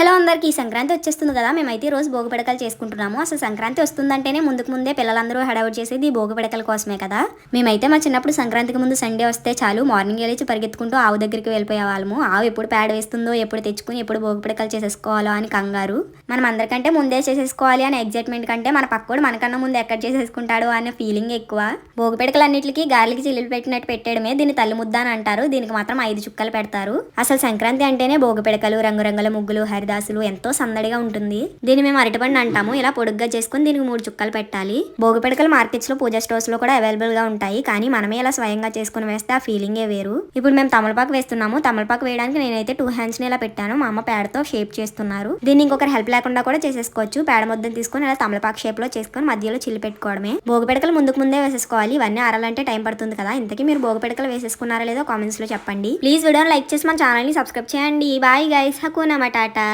Hello అందరికీ ఈ సంక్రాంతి వచ్చేస్తుంది కదా. మేమైతే రోజు భోగి పిడకలు చేసుకుంటున్నాము. అసలు సంక్రాంతి వస్తుందంటేనే ముందుకు ముందే పిల్లలందరూ హడావుట్ చేసేది భోగి పిడకల కోసమే కదా. మేమైతే మా చిన్నప్పుడు సంక్రాంతికి ముందు సండే వస్తే చాలు మార్నింగ్ వెళ్ళి పరిగెత్తుకుంటూ ఆవు దగ్గరికి వెళ్ళిపోయే వాళ్ళము. ఆవు ఎప్పుడు పేడ వేస్తుందో ఎప్పుడు తెచ్చుకుని ఎప్పుడు భోగి పిడకలు చేసేసుకోవాలో అని కంగారు. మనం అందరికంటే ముందే చేసేసుకోవాలి అనే ఎగ్జైట్మెంట్ కంటే మన పక్కోడు మనకన్నా ముందు ఎక్కడ చేసేసుకుంటాడు అనే ఫీలింగ్ ఎక్కువ. భోగి పిడకలు అన్నిటికీ గాలికి చిల్లులు పెట్టినట్టు పెట్టడమే దీన్ని తల్లి ముద్ద అని అంటారు. దీనికి మాత్రం ఐదు చుక్కలు పెడతారు. అసలు సంక్రాంతి అంటేనే భోగి పిడకలు రంగురంగుల ముగ్గులు హరిదాసులు ఎంతో సందడిగా ఉంటుంది. దీన్ని మేము అరటిపండు అంటాము. ఇలా పొడుగ్గా చేసుకుని దీనికి మూడు చుక్కలు పెట్టాలి. భోగి పిడకలు మార్కెట్స్లో పూజా స్టోర్స్లో కూడా అవైలబుల్గా ఉంటాయి. కానీ మనమే ఇలా స్వయంగా చేసుకుని వేస్తే ఆ ఫీలింగే వేరు. ఇప్పుడు మేము తమలపాకు వేస్తున్నాము. తమలపాకు వేయడానికి నేనైతే టూ హ్యాండ్స్ని ఇలా పెట్టాను. మా అమ్మ పేడతో షేప్ చేస్తున్నారు. దీన్ని ఇంకొకరు హెల్ప్ లేకుండా కూడా చేసేసుకోవచ్చు. పేడ ముద్దను తీసుకొని ఇలా తమలపాకు షేప్లో చేసుకొని మధ్యలో చిల్లి పెట్టుకోవడమే. భోగి పిడకలు ముందుకు ముందే వేసేసుకోవాలి. ఇవన్నీ ఆరాలంటే టైం పడుతుంది కదా. ఇంతకీ మీరు భోగి పిడకలు వేసేసుకున్నారా లేదో కామెంట్స్లో చెప్పండి. ప్లీజ్ వీడియోని లైక్ చేసి మన ఛానల్ని సబ్స్క్రైబ్ చేయండి. Bye guys హకునా matata